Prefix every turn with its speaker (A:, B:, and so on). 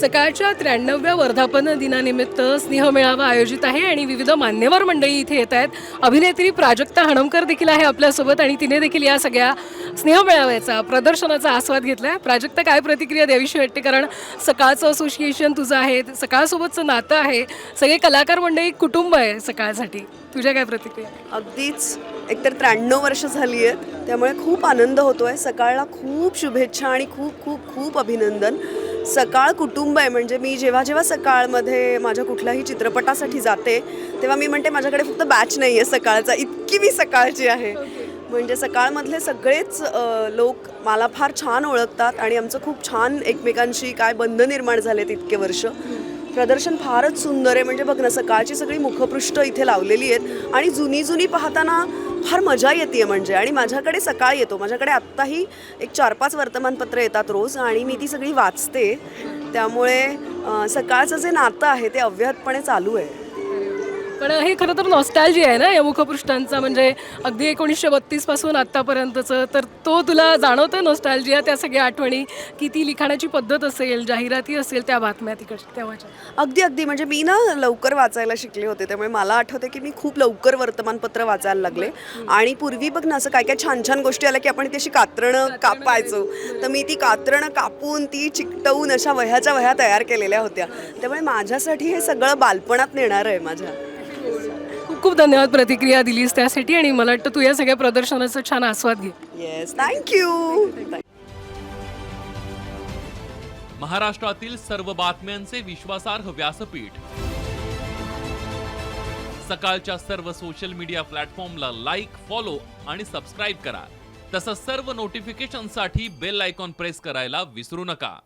A: सकाळच्या त्र्याण्णव्या वर्धापन दिनानिमित्त स्नेहमेळावा आयोजित आहे आणि विविध मान्यवर मंडळी इथे येत आहेत. अभिनेत्री प्राजक्ता हणमकर देखील आहे आपल्यासोबत आणि तिने देखील या सगळ्या स्नेहमेळाव्याचा प्रदर्शनाचा आस्वाद घेतला आहे प्राजक्ता काय प्रतिक्रिया द्यावीशी वाटते? कारण सकाळचं असोसिएशन तुझं आहे सकाळसोबतचं नातं आहे. सगळे कलाकार मंडळी कुटुंब आहे सकाळसाठी. तुझ्या काय प्रतिक्रिया?
B: अगदीच. एकतर त्र्याण्णव वर्ष झाली आहेत त्यामुळे खूप आनंद होतो आहे सकाळला खूप शुभेच्छा आणि खूप खूप खूप अभिनंदन. सकाळ कुटुंब आहे. म्हणजे मी जेव्हा जेव्हा सकाळमध्ये माझ्या कुठल्याही चित्रपटासाठी जाते तेव्हा मी म्हणते माझ्याकडे फक्त बॅच नाही आहे सकाळचा. इतकी मी सकाळची आहे. म्हणजे सकाळमधले सगळेच लोक मला फार छान ओळखतात आणि आमचं खूप छान एकमेकांशी काय बंध निर्माण झालेत इतके वर्ष. प्रदर्शन फारच सुंदर आहे. म्हणजे बघ ना सकाळची सगळी मुखपृष्ठ इथे लावलेली आहेत आणि जुनी जुनी पाहताना फार मजा येते म्हणजे. आणि माझ्याकडे सकाळ येतो. माझ्याकडे आत्ताही एक चार पाच वर्तमानपत्र येतात रोज आणि मी ती सगळी वाचते. त्यामुळे सकाळचं जे नातं आहे ते अव्याहतपणे चालू आहे.
A: पण हे खरं तर नॉस्टॅल्जी आहे ना या मुखपृष्ठांचा. म्हणजे अगदी एकोणीसशे बत्तीसपासून आत्तापर्यंतचं तर तो तुला जाणवतं नॉस्टॅल्जिया त्या सगळ्या आठवणी की ती लिखाणाची पद्धत असेल जाहिराती असेल त्या बातम्या तिकड तेव्हाच्या?
B: अगदी अगदी. म्हणजे मी ना लवकर वाचायला शिकले होते त्यामुळे मला आठवते की मी खूप लवकर वर्तमानपत्र वाचायला लागले. आणि पूर्वी बघ ना असं काय काय छान छान गोष्टी आल्या की आपण ती अशी कात्रणं कापायचो. तर मी ती कात्रणं कापून ती चिकटवून अशा वह्याच्या वह्या तयार केलेल्या होत्या. त्यामुळे माझ्यासाठी हे सगळं बालपणात नेणार आहे माझ्या.
A: खूप धन्यवाद प्रतिक्रिया दिलीस त्यासाठी आणि मला वाटतं तू या सगळ्या प्रदर्शनाचा छान आस्वाद घे.
B: येस थँक्यू
C: महाराष्ट्रातील सर्व बातम्यांचे विश्वासार्ह व्यासपीठ. सकाळच्या सर्व सोशल मीडिया प्लॅटफॉर्मला लाईक फॉलो आणि सबस्क्राईब करा. तसंच सर्व नोटिफिकेशनसाठी बेल आयकॉन प्रेस करायला विसरू नका.